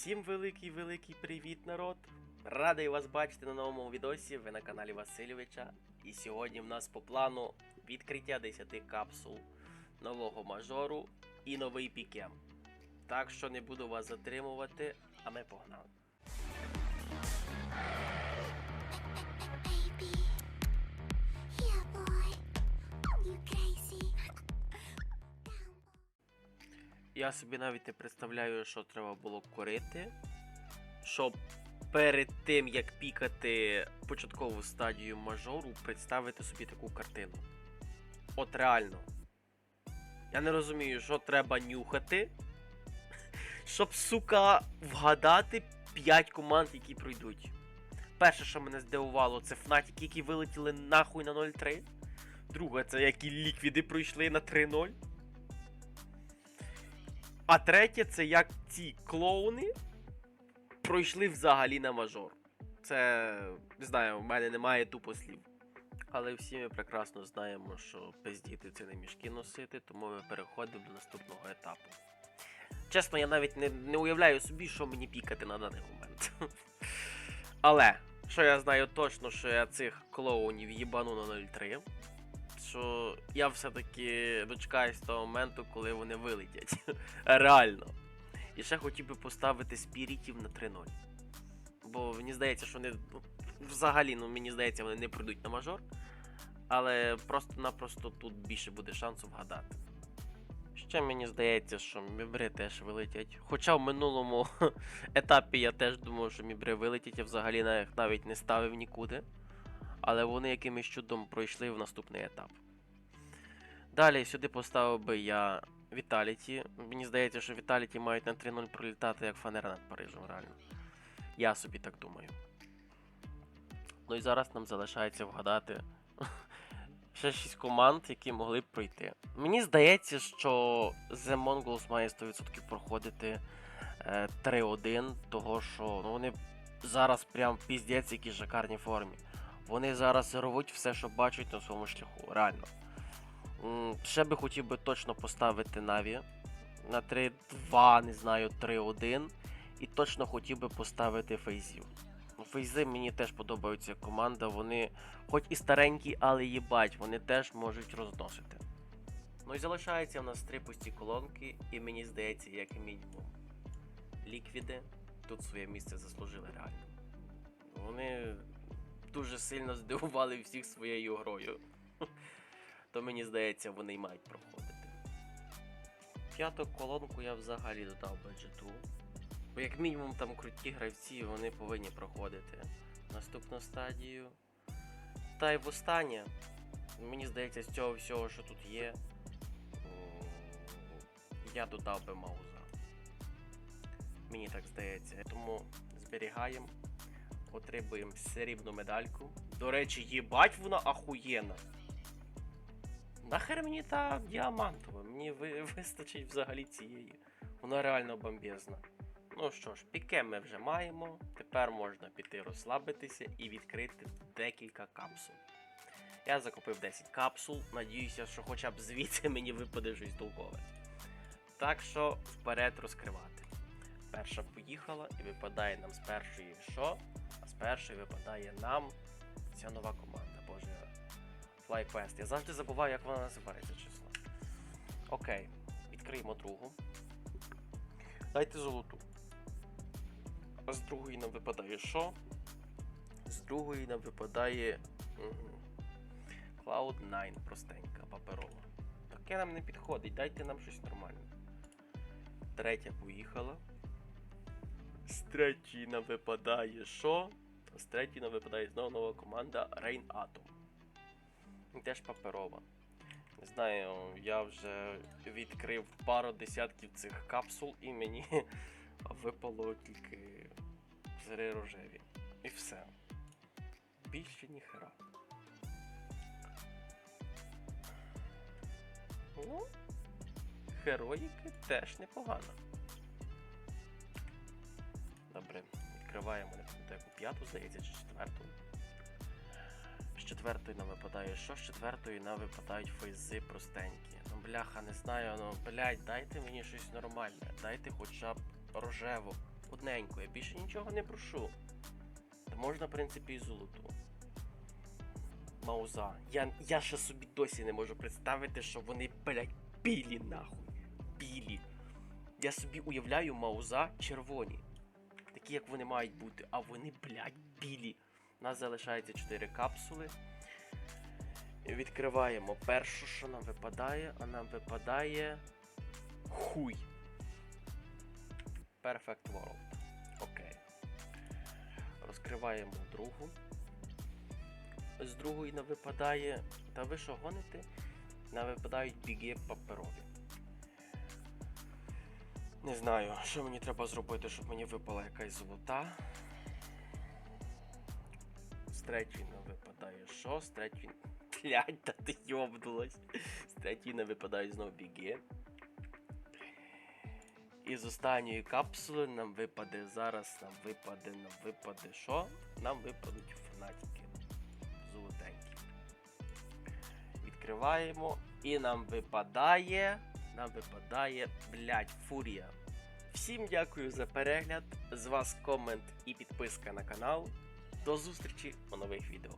Всім великий-великий привіт, народ! Радий вас бачити на новому відосі. Ви на каналі Васильовича. І сьогодні в нас по плану відкриття 10 капсул нового мажору і новий пікем. Так що не буду вас затримувати, а ми погнали. Я собі навіть не представляю, що треба було курити, щоб перед тим як пікати початкову стадію мажору, представити собі таку картину. От реально. Я не розумію, що треба нюхати, щоб, сука, вгадати 5 команд, які пройдуть. Перше, що мене здивувало, це Фнатіки, які вилетіли нахуй на 0-3. Друге, це які ліквіди пройшли на 3-0. А третє, це як ці клоуни пройшли взагалі на мажор. Це не знаю, в мене немає тупо слів. Але всі ми прекрасно знаємо, що пиздіти це не мішки носити, тому ми переходимо до наступного етапу. Чесно, я навіть не, не уявляю собі, що мені пікати на даний момент. Але, що я знаю точно, що я цих клоунів їбану на 0-3 що я все-таки дочекаюсь того моменту, коли вони вилетять. Реально. І ще хотів би поставити спірітів на 3-0. Бо мені здається, що вони ну, взагалі, ну мені здається, вони не прийдуть на мажор. Але просто-напросто тут більше буде шансу вгадати. Ще мені здається, що мібри теж вилетять. Хоча в минулому етапі я теж думав, що мібри вилетять, я взагалі навіть не ставив нікуди але вони якимось чудом пройшли в наступний етап. Далі сюди поставив би я Віталіті. Мені здається, що Віталіті мають на 3-0 пролітати як фанера над Парижем, реально. Я собі так думаю. Ну і зараз нам залишається вгадати ще 6 команд, які могли б пройти. Мені здається, що The Mongols має 100% проходити е, 3-1, того що ну, вони зараз прям піздець, які шикарні формі. Вони зараз рвуть все, що бачать на своєму шляху, реально. Ще би хотів би точно поставити Наві на 3-2, не знаю, 3-1. І точно хотів би поставити Фейзів. Ну, Фейзи мені теж подобаються команда. Вони, хоч і старенькі, але їбать, вони теж можуть розносити. Ну і залишається в нас три пусті колонки, і мені здається, як мінімум. Ліквіди тут своє місце заслужили реально. Вони дуже сильно здивували всіх своєю грою. То мені здається, вони й мають проходити. П'яту колонку я взагалі додав бюджету. Бо як мінімум там круті гравці, вони повинні проходити наступну стадію. Та й в останнє, мені здається, з цього всього, що тут є, я додав би Мауза. Мені так здається. Тому зберігаємо отримуємо срібну медальку. До речі, їбать вона ахуєнна. Нахер мені та діамантова, мені ви, вистачить взагалі цієї. Вона реально бомбезна. Ну що ж, піке ми вже маємо. Тепер можна піти розслабитися і відкрити декілька капсул. Я закупив 10 капсул, надіюся, що хоча б звідси мені випаде щось толкове. Так що вперед розкривати. Перша поїхала і випадає нам з першої що? А з першої випадає нам ця нова команда, боже. FlyQuest. Я завжди забуваю, як вона називається, чесно. Окей, відкриємо другу. Дайте золоту. А з другої нам випадає що? З другої нам випадає. Угу. Cloud9 простенька, паперова. Таке нам не підходить, дайте нам щось нормальне. Третя поїхала. З третьої нам випадає що? З третьої нам випадає знову нова команда Rain Atom. Теж паперова. Не знаю, я вже відкрив пару десятків цих капсул і мені випало тільки зри рожеві. І все. Більше ніхера. Ну, героїки теж непогано. Добре, відкриваємо не пам'ятаю, п'яту, здається, чи четверту. З четвертої нам випадає що? З четвертої нам випадають фейзи простенькі. Ну бляха, не знаю, ну блядь, дайте мені щось нормальне. Дайте хоча б рожеву. Одненько, я більше нічого не прошу. Та можна, в принципі, і золоту. Мауза. Я, я ще собі досі не можу представити, що вони, блядь, білі нахуй. Білі. Я собі уявляю мауза червоні. Такі, як вони мають бути, а вони, блядь, білі. У нас залишається 4 капсули. Відкриваємо першу, що нам випадає, а нам випадає. Хуй. Perfect World. Окей. Розкриваємо другу. З другої нам випадає. Та ви що гоните? Нам випадають біги паперові. Не знаю, що мені треба зробити, щоб мені випала якась золота. З третьої нам випадає що? З третьої. Блять, та ти йобнулась. З третьої не випадають знову біги. І з останньої капсули нам випаде зараз, нам випаде, нам випаде що? Нам випадуть фанатики. Золотенькі. Відкриваємо і нам випадає. Нам випадає, блять, фурія. Всім дякую за перегляд. З вас комент і підписка на канал. До зустрічі у нових відео.